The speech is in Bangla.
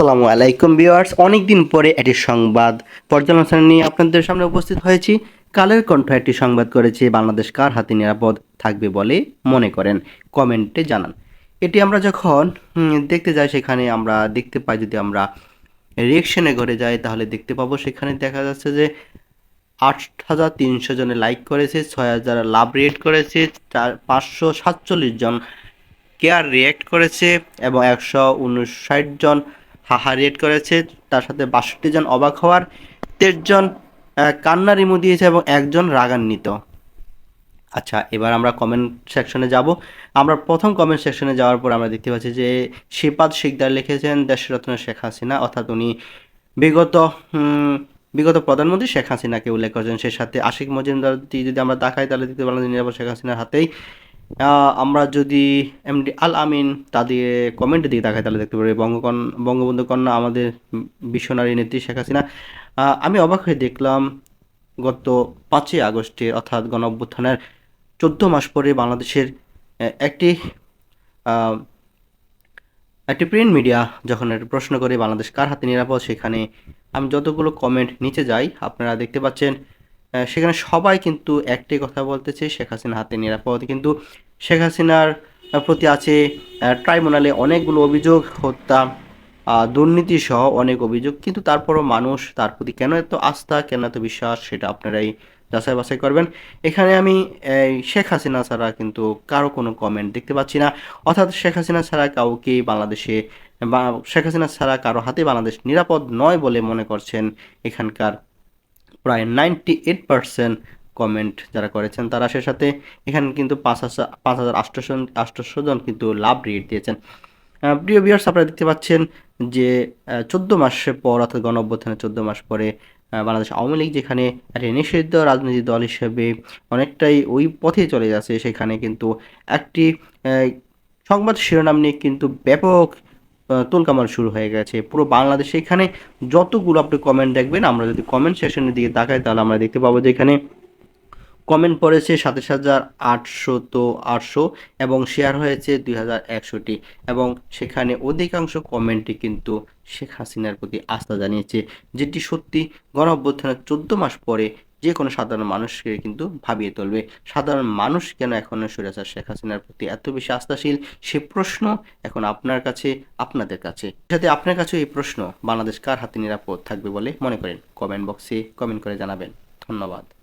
আসসালামু আলাইকুম ভিউয়ার্স। অনেকদিন পরে একটি সংবাদ পর্যালোচনা নিয়ে আপনাদের সামনে উপস্থিত হয়েছি। কালের কণ্ঠ একটি সংবাদ করেছে, বাংলাদেশ কার হাতে নিরাপদ থাকবে বলে মনে করেন। কমেন্টে জানান। এটি আমরা যখন দেখতে যাই সেখানে আমরা দেখতে পাই, যদি আমরা রিয়েকশনে ঘরে যাই, তাহলে দেখতে পাবো সেখানে দেখা যাচ্ছে যে আট হাজার তিনশো জনে লাইক করেছে, ছয় হাজার লাভ রেট করেছে, চার, পাঁচশো সাতচল্লিশ জন কেয়ার রিয়েক্ট করেছে এবং একশো উনষাট জন হাহা রিয়েক্ট করেছে তার সাথে বাষট্টি জন অবাক হওয়ার তেইশ জন আহ, কান্নার ইমো দিয়েছে এবং একজন রাগান্বিত। আচ্ছা এবার আমরা কমেন্ট সেকশনে যাব। আমরা প্রথম কমেন্ট সেকশনে যাওয়ার পর আমরা দেখতে পাচ্ছি যে শিপাত শিকদার লিখেছেন দেশরত্ন শেখ হাসিনা অর্থাৎ উনি বিগত বিগত প্রধানমন্ত্রী শেখ হাসিনাকে উল্লেখ করেছেন। সে সাথে আশিক মজুমদার যদি আমরা দেখাই তাহলে দেখতে পারলাম নিরাপদ শেখ হাসিনার হাতেই আমরা যদি এমডি আল আমিন তাদের কমেন্টের দিকে দেখাই তাহলে দেখতে পারি বঙ্গকন, বঙ্গবন্ধু কন্যা আমাদের বিশ্বনারী নেত্রী শেখ হাসিনা। আমি অবাক হয়ে দেখলাম গত পাঁচই আগস্টে, অর্থাৎ গণ অভ্যুত্থানের চোদ্দ মাস পরে বাংলাদেশের একটি একটি প্রিন্ট মিডিয়া যখন একটা প্রশ্ন করে বাংলাদেশ কার হাতে নিরাপদ, সেখানে আমি যতগুলো কমেন্ট নিচে যাই, আপনারা দেখতে পাচ্ছেন সেখানে সবাই কিন্তু একটাই কথা বলতেছে শেখ হাসিনা হাতে নিরাপদ। কিন্তু শেখ হাসিনার প্রতি আছে ট্রাইব্যুনালে অনেকগুলো অভিযোগ, হত্যা দুর্নীতি সহ অনেক অভিযোগ। কিন্তু তারপরও মানুষ তার প্রতি কেন এত আস্থা, কেন এত বিশ্বাস, সেটা আপনারাই যাচাই বাছাই করবেন। এখানে আমি শেখ হাসিনা ছাড়া কিন্তু কারও কোনো কমেন্ট দেখতে পাচ্ছি না। অর্থাৎ শেখ হাসিনা ছাড়া কাউকে বাংলাদেশে, বা শেখ হাসিনা ছাড়া কারও হাতে বাংলাদেশ নিরাপদ নয় বলে মনে করছেন এখানকার প্রায় নাইনটি এইট পার্সেন্ট কমেন্ট যারা করেছেন, তারা সে সাথে এখানে কিন্তু পাঁচ হাজার পাঁচ হাজার আটশোশো জন কিন্তু লাভ রেট দিয়েছেন। প্রিয় বিয়ার্স আপনারা দেখতে পাচ্ছেন যে চোদ্দ মাস পর, অর্থাৎ গণ অভ্যুত্থানের চোদ্দ মাস পরে বাংলাদেশ আওয়ামী লীগ যেখানে একটি নিষিদ্ধ রাজনৈতিক দল হিসেবে অনেকটাই ওই পথে চলে যাচ্ছে, সেখানে কিন্তু একটি সংবাদ শিরোনাম নিয়ে কিন্তু ব্যাপক আহ, তোলকামাল শুরু হয়ে গেছে। পুরো বাংলাদেশে এখানে যতগুলো আপনি কমেন্ট দেখবেন আমরা যদি কমেন্ট সেকশনের দিকে তাকাই তাহলে আমরা দেখতে পাবো যে এখানে কমেন্ট পড়েছে সাতাশ হাজার আটশো তো আটশো এবং শেয়ার হয়েছে দুই হাজার একশোটি এবং সেখানে অধিকাংশ কমেন্টই কিন্তু শেখ হাসিনার প্রতি আস্থা জানিয়েছে যেটি সত্যি গণ অভ্যুত্থানের চোদ্দ মাস পরে যে কোনো সাধারণ মানুষকে কিন্তু ভাবিয়ে তুলবে। সাধারণ মানুষ কেন এখন স্বৈরাচার শেখ হাসিনার প্রতি এত বেশি আস্থাশীল? সে প্রশ্ন এখন আপনার কাছে, আপনাদের কাছে। সাথে আপনার কাছে এই প্রশ্ন, বাংলাদেশ কার হাতে নিরাপদ থাকবে বলে মনে করেন? কমেন্ট বক্সে কমেন্ট করে জানাবেন। ধন্যবাদ।